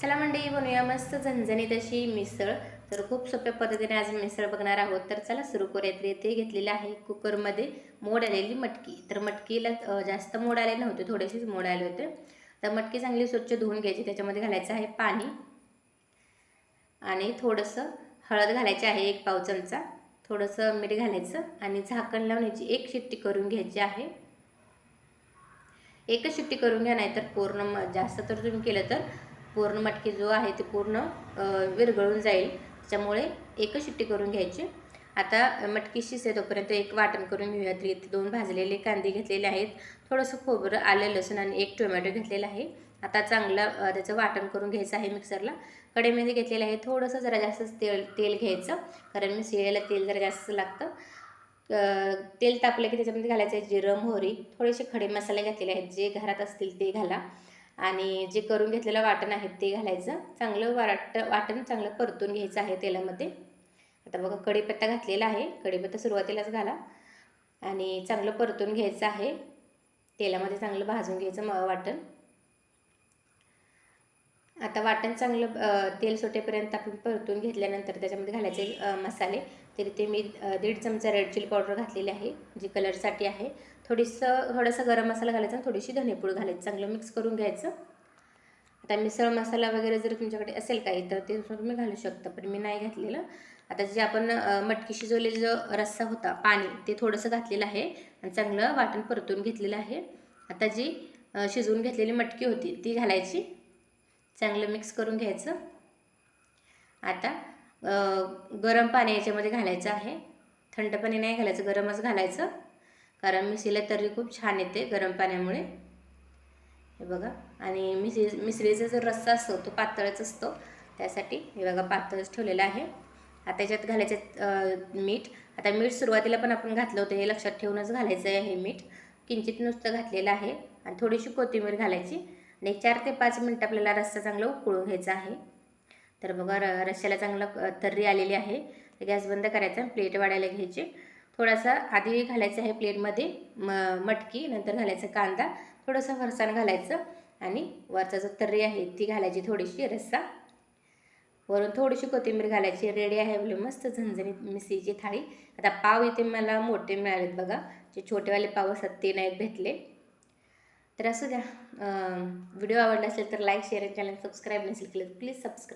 चला मंडळी बनवूया मस्त झणझणीत अशी मिसळ. तर खूप सोप्या पद्धतीने आज मिसळ बघणार आहोत. तर चला सुरू करूयात. ते घेतलेलं आहे कुकरमध्ये मोड आलेली मटकी. तर मटकीला जास्त मोड आले नव्हते थोडेसेच मोड आले होते. तर मटकी चांगली स्वच्छ धुवून घ्यायची. त्याच्यामध्ये घालायचं आहे पाणी आणि थोडंसं हळद घालायची आहे एक पाव चमचा. थोडंसं मीठ घालायचं आणि झाकण लावण्याची एक शिट्टी करून घ्यायची आहे. एकच शिट्टी करून घ्या नाही तर पूर्ण म जास्त तर तुम्ही केलं तर पूर्ण मटकी जो आहे ते पूर्ण विरघळून जाईल. त्याच्यामुळे एकच शिट्टी करून घ्यायची. आता मटकी शिजते तोपर्यंत एक वाटण करून घेऊया. तरी इथे दोन भाजलेले कांदे घेतलेले आहेत. थोडंसं खोबरं आलं लसूण आणि एक टोमॅटो घेतलेला आहे. आता चांगलं त्याचं वाटण करून घ्यायचं आहे मिक्सरला. कढईमध्ये घेतलेलं आहे थोडंसं जरा जास्त तेल तेल घ्यायचं. कारण मी शिळेला तेल जरा जास्त लागतं. तेल तापलं की त्याच्यामध्ये घालायचं आहे जिरं मोहरी. थोडेसे खडे मसाले घातलेले आहेत. जे घरात असतील ते घाला. आणि जे करून घेतलेलं वाटण आहे ते घालायचं. चांगलं वाट वाटण चांगलं परतून घ्यायचं आहे तेलामध्ये. आता बघा कढीपत्ता घातलेला आहे. कढीपत्ता सुरुवातीलाच घाला. आणि चांगलं परतून घ्यायचं आहे. तेलामध्ये चांगलं भाजून घ्यायचं म वाटण. आता वाटण चांगलं तेल सुटेपर्यंत आपण परतून घेतल्यानंतर त्याच्यामध्ये घालायचे मसाले. तरी ते मी दीड चमचा रेड चिली पावडर घातलेली आहे जी कलरसाठी आहे. थोडीसं थोडासा गरम मसाला घालायचा आणि थोडीशी धनेपूड घालायची. चांगलं मिक्स करून घ्यायचं. आता मिसळ मसाला वगैरे जर तुमच्याकडे असेल काही तर ते तुम्ही घालू शकता पण मी नाही घातलेलं. आता जे आपण मटकी शिजवलेला जो रस्सा होता पाणी ते थोडंसं घातलेलं आहे आणि चांगलं वाटण परतून घेतलेलं आहे. आता जी शिजवून घेतलेली मटकी होती ती घालायची. चांगलं मिक्स करून घ्यायचं. आता गरम पाणी याच्यामध्ये घालायचं आहे. थंड पाणी नाही घालायचं गरमच घालायचं. कारण मिसळीला तरी खूप छान येते गरम पाण्यामुळे. हे बघा. आणि मिसळी मिसळीचा जो रस्सा असतो तो पातळच असतो. त्यासाठी हे बघा पातळच ठेवलेलं आहे. आता याच्यात घालायचं मीठ. आता मीठ सुरुवातीला पण आपण घातलं होतं हे लक्षात ठेवूनच घालायचं आहे हे मीठ. किंचित नुसतं घातलेलं आहे. आणि थोडीशी कोथिंबीर घालायची. आणि चार ते पाच मिनटं आपल्याला रस्सा चांगला उकळून घ्यायचा आहे. तर बघा र रस्स्याला चांगलं तर्री आलेली आहे. तर गॅस बंद करायचा प्लेट वाढायला घ्यायची. थोडासा आधी घालायचं आहे प्लेटमध्ये म मटकी नंतर घालायचं कांदा थोडंसं फरसाण घालायचं आणि वरचा जो तर्री आहे ती घालायची थोडीशी रस्सा. वरून थोडीशी कोथिंबीर घालायची रेडी आहे आपली मस्त झणझणीत मिसळीची थाळी. आता पाव इथे मला मोठे मिळालेत बघा. जे छोटेवाले पाव असतात ते नाहीत भेटले. तर असू द्या. व्हिडिओ आवडला असेल तर लाईक शेअर चॅनल सबस्क्राईब नसेल केलं प्लीज सबस्क्राईब